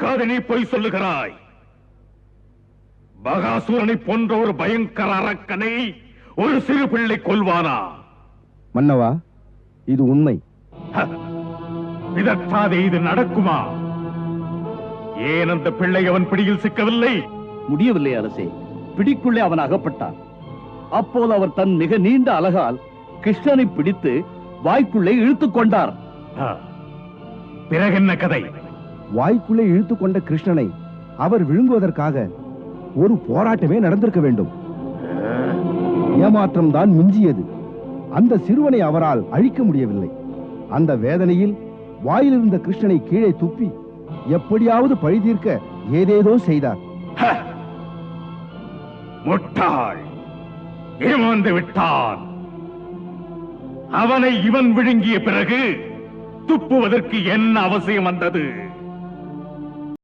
எதற்காக நீ பொய் சொல்லுகிறாய். பகாசூரனை போன்ற ஒரு பயங்கர அரக்கனை ஒரு சிறு பிள்ளை கொல்வானா? மன்னவா இது உண்மை! இதற்காதே இது நடக்குமா? ஏன் அந்த பிள்ளை அவன் பிடியில் சிக்கவில்லை? முடியவில்லை அரசே பிடிக்குள்ளே அவன் அகப்பட்டான். அப்போது அவர் தன் மிக நீண்ட அலகால் கிருஷ்ணனை பிடித்து வாய்க்குள்ளே இழுத்துக் கொண்டார். ஆ. பிறகென்ன கதை? வாய்க்குள்ளே இழுத்து கொண்ட கிருஷ்ணனை அவர் விழுங்குவதற்காக ஒரு போராட்டமே நடந்திருக்க வேண்டும். ஏமாற்றம் தான் மிஞ்சியது. அந்த சிறுவனை அவரால் அழிக்க முடியவில்லை. அந்த வேதனையில் வாயிலிருந்த கிருஷ்ணனை கீழே துப்பி எப்படியாவது பழி தீர்க்க ஏதேதோ செய்தார். முட்டாள்! ஏமாந்து விட்டான். அவனை இவன் விழுங்கிய பிறகு துப்புவதற்கு என்ன அவசியம் வந்தது?